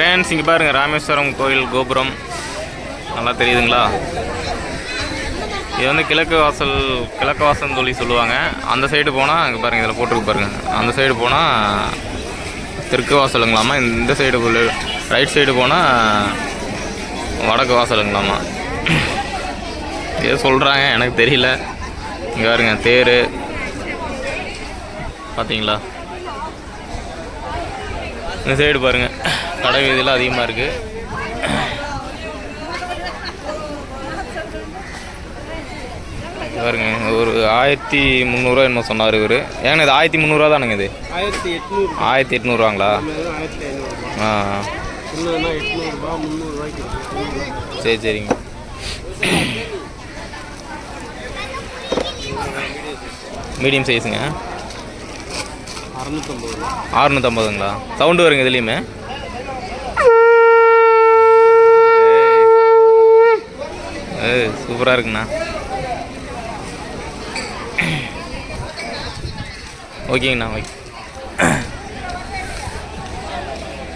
Friends இங்கே பாருங்கள் ராமேஸ்வரம் கோயில் கோபுரம். நல்லா தெரியுதுங்களா? இது வந்து கிழக்கு வாசல் கிழக்கு வாசல் சொல்லி சொல்லுவாங்க. அந்த சைடு போனால் அங்கே பாருங்கள் இதில் போட்டிருக்கு பாருங்கள் அந்த சைடு போனால் தெற்கு வாசலுங்களாமா இந்த சைடு ரைட் சைடு போனால் வடக்கு வாசலுங்களாமா. ஏதோ சொல்கிறாங்க எனக்கு தெரியல. இங்கே பாருங்க தேர். பார்த்தீங்களா இந்த சைடு பாருங்கள் கடை வீதியெல்லாம் அதிகமாக இருக்குது பாருங்க ஒரு ஆயிரத்தி முந்நூறுரூவா என்னமோ சொன்னார் இவர். ஏங்க இது ஆயிரத்தி முந்நூறுவா தானுங்க இது? ஆயிரத்தி எட்நூறு ஆயிரத்தி எட்நூறுவாங்களா? ஆ. சரி சரிங்க. மீடியம் சைஸுங்க அறநூற்றம்பது சவுண்டு வருங்க இதுலேயுமே. ஏய் சூப்பராக இருக்குண்ணா. ஓகேங்கண்ணா ஓகே.